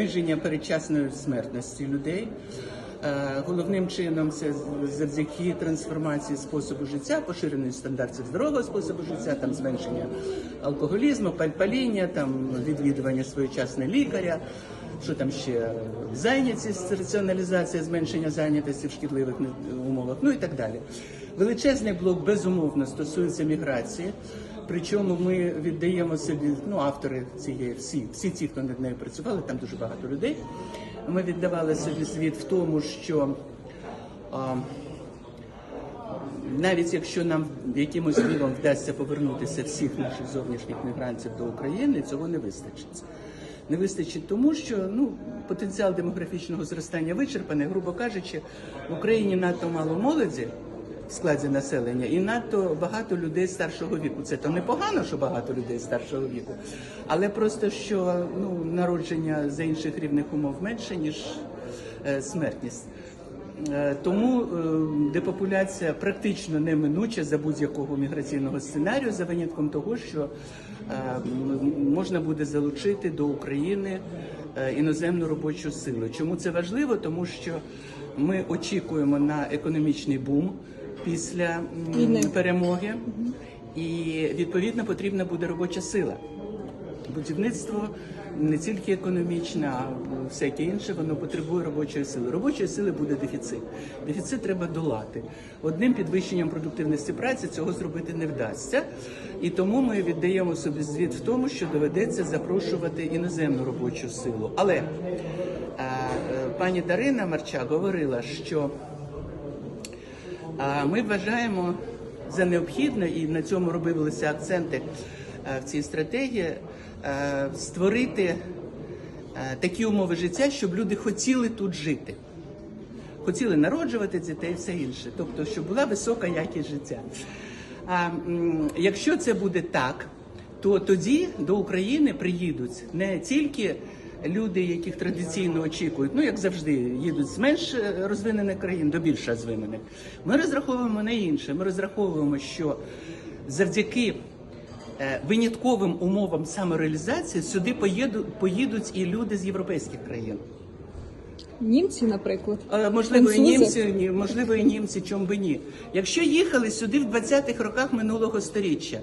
Зниження передчасної смертності людей. Е, Головним чином це завдяки трансформації способу життя, поширених стандартів здорового способу життя, там зменшення алкоголізму, пальпаління, там відвідування своєчасне лікаря. Що там ще зайнятість, раціоналізація, зменшення зайнятості в шкідливих умовах, ну і так далі. Величезний блок безумовно стосується міграції. Причому ми віддаємо собі, ну автори цієї, всі, всі ті, хто над нею працювали, там дуже багато людей. Ми віддавали собі звіт в тому, що а, навіть якщо нам якимось дивом вдасться повернутися всіх наших зовнішніх мігрантів до України, цього не вистачить. Не вистачить тому, що ну потенціал демографічного зростання вичерпаний, грубо кажучи, в Україні надто мало молоді в складі населення і надто багато людей старшого віку. Це то непогано, що багато людей старшого віку, але просто що ну народження за інших рівних умов менше ніж е, смертність. Е, Тому е, депопуляція практично неминуча за будь-якого міграційного сценарію, за винятком того, що е, можна буде залучити до України іноземну робочу силу. Чому це важливо? Тому що ми очікуємо на економічний бум після Війни. перемоги, і відповідно потрібна буде робоча сила. Будівництво не тільки економічне, а всяке інше, воно потребує робочої сили. Робочої сили буде дефіцит. Дефіцит треба долати. Одним підвищенням продуктивності праці цього зробити не вдасться. І тому ми віддаємо собі звіт в тому, що доведеться запрошувати іноземну робочу силу. Але е, е, пані Дарина Марчак говорила, що ми вважаємо за необхідне, і на цьому робилися акценти е, в цій стратегії, е, створити е, такі умови життя, щоб люди хотіли тут жити. Хотіли народжувати дітей і все інше. Тобто, щоб була висока якість життя. А якщо це буде так, то тоді до України приїдуть не тільки люди, яких традиційно очікують, ну як завжди, їдуть з менш е, розвинених країн до більш розвинених. Ми розраховуємо на інше. Ми розраховуємо, що завдяки е, винятковим умовам самореалізації сюди поїдуть, поїдуть і люди з європейських країн. Німці, наприклад, Е, Можливо, і німці, ні, можливо, і німці, чом би ні. Якщо їхали сюди в 20-х роках минулого століття,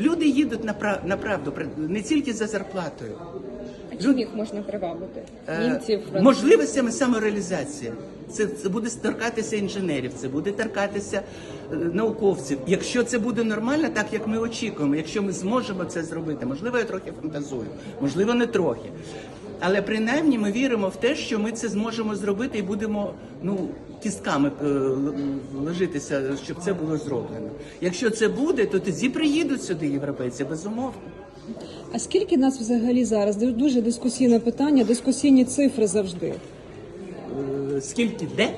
люди їдуть на пра- на правду, не тільки за зарплатою. Їх можна привабити? Е, Німців, французів? можливостями самореалізації. Це, це буде торкатися інженерів, це буде торкатися е, науковців. Якщо це буде нормально, так як ми очікуємо, якщо ми зможемо це зробити, можливо, я трохи фантазую, можливо, не трохи. Але принаймні ми віримо в те, що ми це зможемо зробити і будемо ну кістками е, л- ложитися, щоб це було зроблено. Якщо це буде, то тоді приїдуть сюди європейці, безумовно. А скільки нас взагалі зараз? Дуже дискусійне питання, дискусійні цифри завжди Е, Скільки де?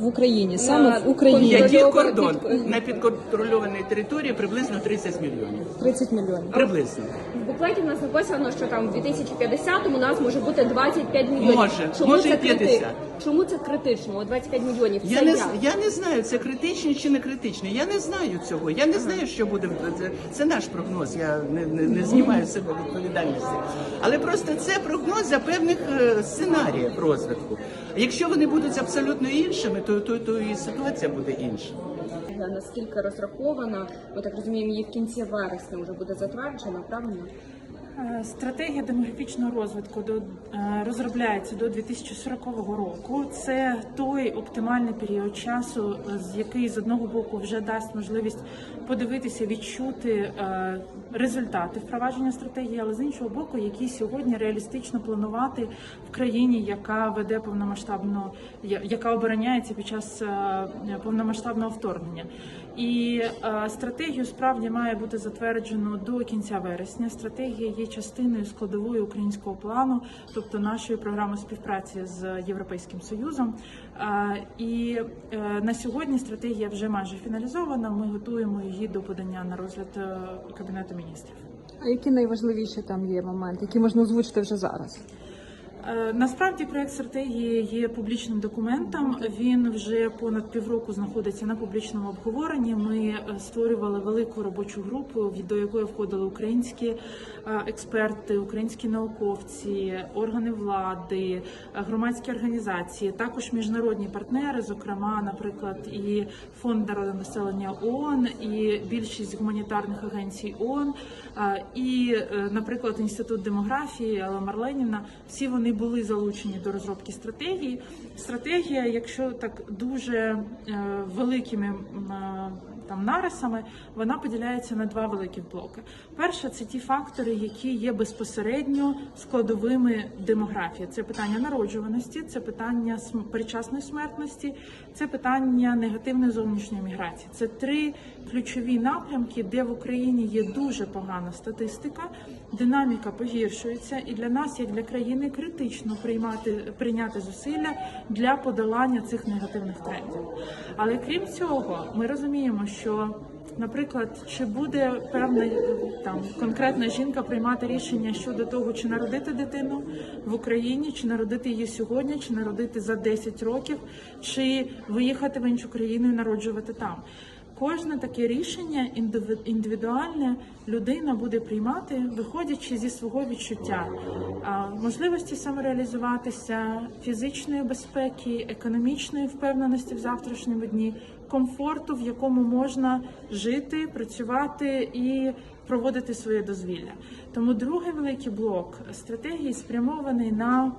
В Україні, саме в Україні. Який кордон? На підконтрольованій території приблизно 30 мільйонів. 30 мільйонів. Приблизно. В буклеті в нас написано, що там в 2050-му у нас може бути 25 мільйонів. Може, Чому може це і 50. крити- Чому це критично? О, 25 мільйонів. Я це не, як? я не знаю, це критичні чи не критичні. Я не знаю цього. Я не знаю, що буде. в- Це, це наш прогноз. Я не, не, не знімаю з себе відповідальності. Але просто це прогноз за певних е, сценаріїв розвитку. Якщо вони будуть абсолютно іншими, то, то, то і ситуація буде інша. Наскільки розрахована, ми так розуміємо, її в кінці вересня вже буде затверджена, правильно? Е, Стратегія демографічного розвитку е, розробляється до 2040 року. Це той оптимальний період часу, який з одного боку вже дасть можливість подивитися, відчути е, результати впровадження стратегії, але з іншого боку, які сьогодні реалістично планувати в країні, яка веде повномасштабну, я- яка обороняється під час повномасштабного вторгнення. І е, стратегію справді має бути затверджено до кінця вересня. Стратегія є частиною складової українського плану, тобто нашої програми співпраці з Європейським Союзом. Е, І е, на сьогодні стратегія вже майже фіналізована. Ми готуємо її до подання на розгляд кабінету міністрів. А які найважливіші там є моменти, які можна озвучити вже зараз? Е, Насправді проект стратегії є публічним документом. Він вже понад півроку знаходиться на публічному обговоренні. Ми е, створювали велику робочу групу, до якої входили українські е, експерти, українські науковці, органи влади, громадські організації, також міжнародні партнери, зокрема, наприклад, і фонд народонаселення ООН, і більшість гуманітарних агенцій ООН, і, наприклад, інститут демографії Ела Марленіна. Всі вони були залучені до розробки стратегії. Стратегія, якщо так дуже е, великими е, там нарисами, вона поділяється на два великі блоки. Перше це ті фактори, які є безпосередньо складовими демографії. Це питання народжуваності, це питання передчасної смертності, це питання негативної зовнішньої міграції. Це три ключові напрямки, де в Україні є дуже погана статистика, динаміка погіршується, і для нас, як для країни, критично приймати прийняти зусилля для подолання цих негативних трендів. Але крім цього, ми розуміємо, що Наприклад, чи буде певна там конкретна жінка приймати рішення щодо того, чи народити дитину в Україні, чи народити її сьогодні, чи народити за 10 років, чи виїхати в іншу країну і народжувати там. Кожне таке рішення індивідуальне людина буде приймати, виходячи зі свого відчуття можливості самореалізуватися, фізичної безпеки, економічної впевненості в завтрашньому дні, комфорту, в якому можна жити, працювати і проводити своє дозвілля. Тому другий великий блок стратегії спрямований на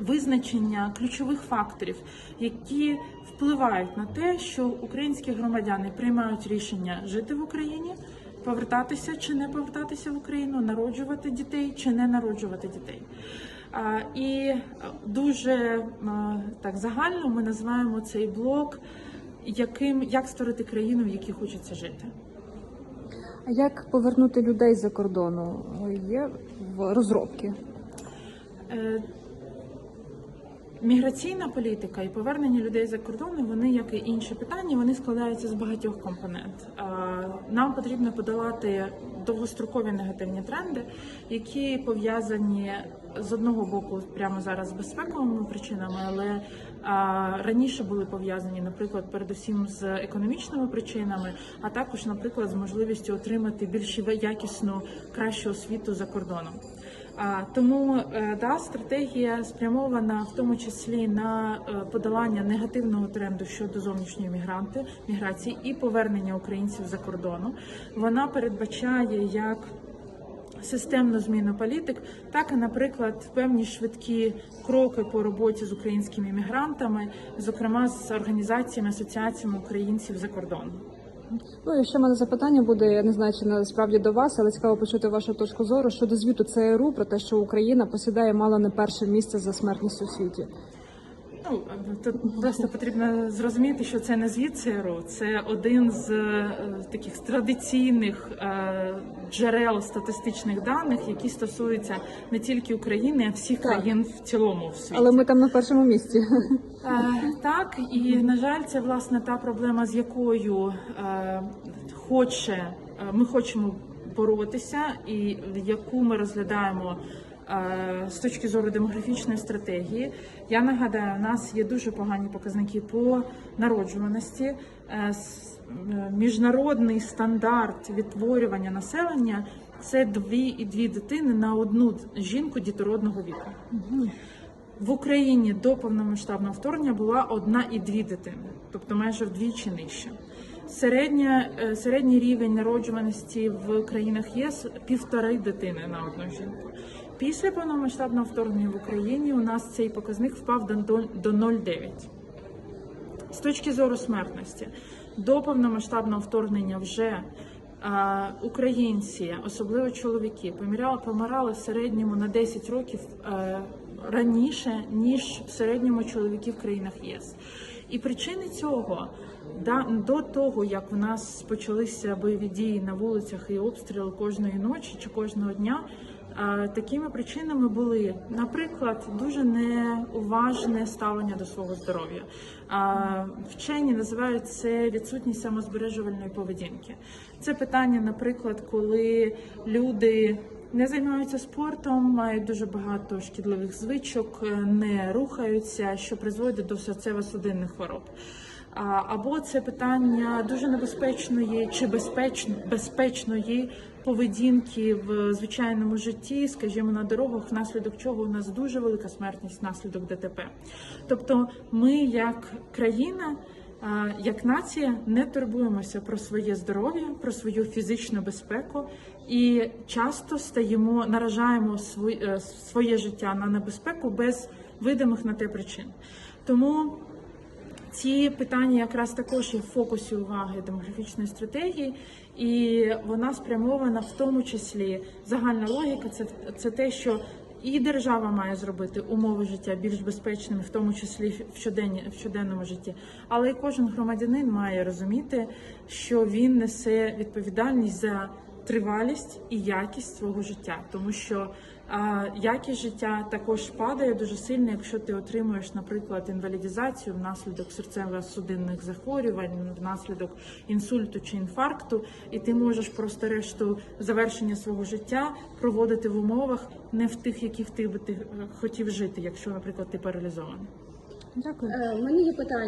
визначення ключових факторів, які впливають на те, що українські громадяни приймають рішення жити в Україні, повертатися чи не повертатися в Україну, народжувати дітей чи не народжувати дітей. І е, дуже е, так загально ми називаємо цей блок, яким як створити країну, в якій хочеться жити. А як повернути людей за кордону? Є в розробки. Міграційна політика і повернення людей за кордони, вони, як і інші питання, вони складаються з багатьох компонент. Нам потрібно подолати довгострокові негативні тренди, які пов'язані з одного боку прямо зараз з безпековими причинами, але раніше були пов'язані, наприклад, передусім з економічними причинами, а також, наприклад, з можливістю отримати більш якісну кращу освіту за кордоном. Тому е, да, стратегія спрямована в тому числі на е, подолання негативного тренду щодо зовнішньої мігранти, міграції і повернення українців за кордону. Вона передбачає як системну зміну політик, так і, наприклад, певні швидкі кроки по роботі з українськими мігрантами, зокрема з організаціями асоціаціями українців за кордоном. Ну і ще в мене запитання буде. Я не знаю, чи насправді до вас, але цікаво почути вашу точку зору щодо звіту ЦРУ про те, що Україна посідає мало не перше місце за смертністю у світі. Тут просто потрібно зрозуміти, що це не звіт ЦРУ, це один з е, таких традиційних е, джерел статистичних даних, які стосуються не тільки України, а всіх Так. країн в цілому в світі. Але ми там на першому місці. Е, Так, і на жаль, це власне та проблема, з якою хоче ми хочемо боротися, і яку ми розглядаємо. Е, З точки зору демографічної стратегії, я нагадаю, у нас є дуже погані показники по народжуваності. Е, е, Міжнародний стандарт відтворювання населення це дві і дві дитини на одну жінку дітородного віку. В Україні до повномасштабного вторгнення була одна і дві дитини, тобто майже вдвічі нижче. Середня, середній рівень народжуваності в країнах ЄС півтори дитини на одну жінку. Після повномасштабного вторгнення в Україні у нас цей показник впав до, до 0,9. З точки зору смертності, до повномасштабного вторгнення вже е, українці, особливо чоловіки, помирали, помирали в середньому на 10 років е, раніше, ніж в середньому чоловіки в країнах ЄС. І причини цього да, до того, як в нас почалися бойові дії на вулицях і обстріли кожної ночі чи кожного дня. Такими причинами були, наприклад, дуже неуважне ставлення до свого здоров'я. Вчені називають це відсутність самозбережувальної поведінки. Це питання, наприклад, коли люди не займаються спортом, мають дуже багато шкідливих звичок, е, не рухаються, що призводить до серцево-судинних хвороб. Або це питання дуже небезпечної чи безпечно, безпечної поведінки в звичайному житті, скажімо, на дорогах, внаслідок чого у нас дуже велика смертність внаслідок ДТП. Тобто, ми як країна. Як нація не турбуємося про своє здоров'я, про свою фізичну безпеку і часто стаємо, наражаємо е, своє життя на небезпеку без видимих на те причин. Тому ці питання якраз також є в фокусі уваги демографічної стратегії, і вона спрямована в тому числі загальна логіка. Це це те, що і держава має зробити умови життя більш безпечними, в тому числі в щоденні в щоденному житті. Але і кожен громадянин має розуміти, що він несе відповідальність за тривалість і якість свого життя, тому що якість життя також падає дуже сильно, якщо ти отримуєш, наприклад, інвалідізацію внаслідок серцево-судинних захворювань, внаслідок інсульту чи інфаркту, і ти можеш просто решту завершення свого життя проводити в умовах не в тих, яких ти би ти е, хотів жити, якщо, наприклад, ти паралізований. Дякую. Е, У є питання.